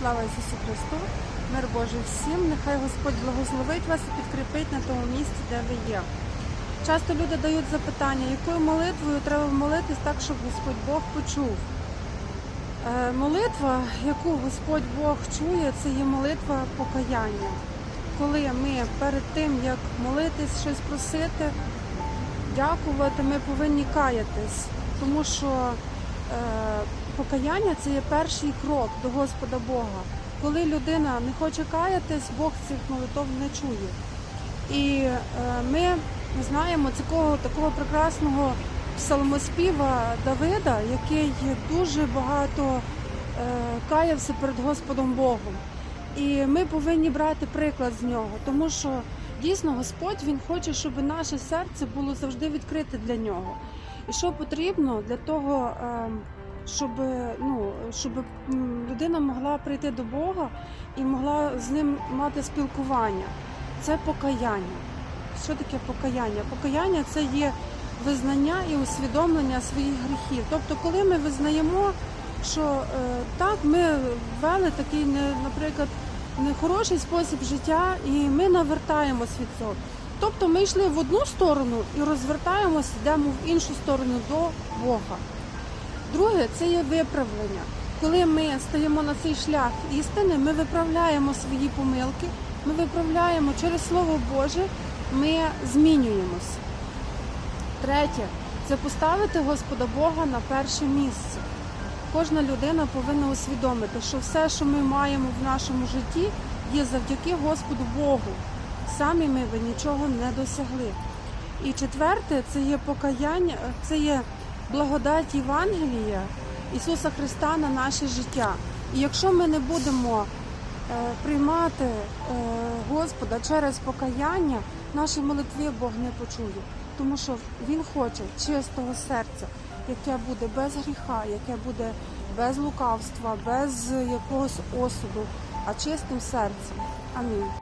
Слава Ісусу Христу! Мир Божий всім! Нехай Господь благословить вас і підкріпить на тому місці, де ви є. Часто люди дають запитання, якою молитвою треба молитись так, щоб Господь Бог почув. Е, Молитва, яку Господь Бог чує, це є молитва покаяння. Коли ми перед тим, як молитись, щось просити, дякувати, ми повинні каятись, тому що е, покаяння це є перший крок до Господа Бога. Коли людина не хоче каятись, Бог цих молитов не чує. І е, ми знаємо такого, такого прекрасного псалмоспіва Давида, який дуже багато е, каявся перед Господом Богом. І ми повинні брати приклад з нього, тому що дійсно Господь Він хоче, щоб наше серце було завжди відкрите для нього. І що потрібно для того, е, щоб, ну, щоб людина могла прийти до Бога і могла з ним мати спілкування. Це покаяння. Що таке покаяння? Покаяння це є визнання і усвідомлення своїх гріхів. Тобто, коли ми визнаємо, що е, так, ми вели такий, не, наприклад, нехороший спосіб життя, і ми навертаємось від цього. Тобто ми йшли в одну сторону і розвертаємось, йдемо в іншу сторону до Бога. Друге, це є виправлення. Коли ми стаємо на цей шлях істини, ми виправляємо свої помилки, ми виправляємо через Слово Боже, ми змінюємось. Третє це поставити Господа Бога на перше місце. Кожна людина повинна усвідомити, що все, що ми маємо в нашому житті, є завдяки Господу Богу. Самі ми би нічого не досягли. І четверте, це є покаяння, це є благодать Євангелія Ісуса Христа на наше життя. І якщо ми не будемо е, приймати е, Господа через покаяння, наші молитви Бог не почує, тому що Він хоче чистого серця, яке буде без гріха, яке буде без лукавства, без якогось осуду, а чистим серцем. Амінь.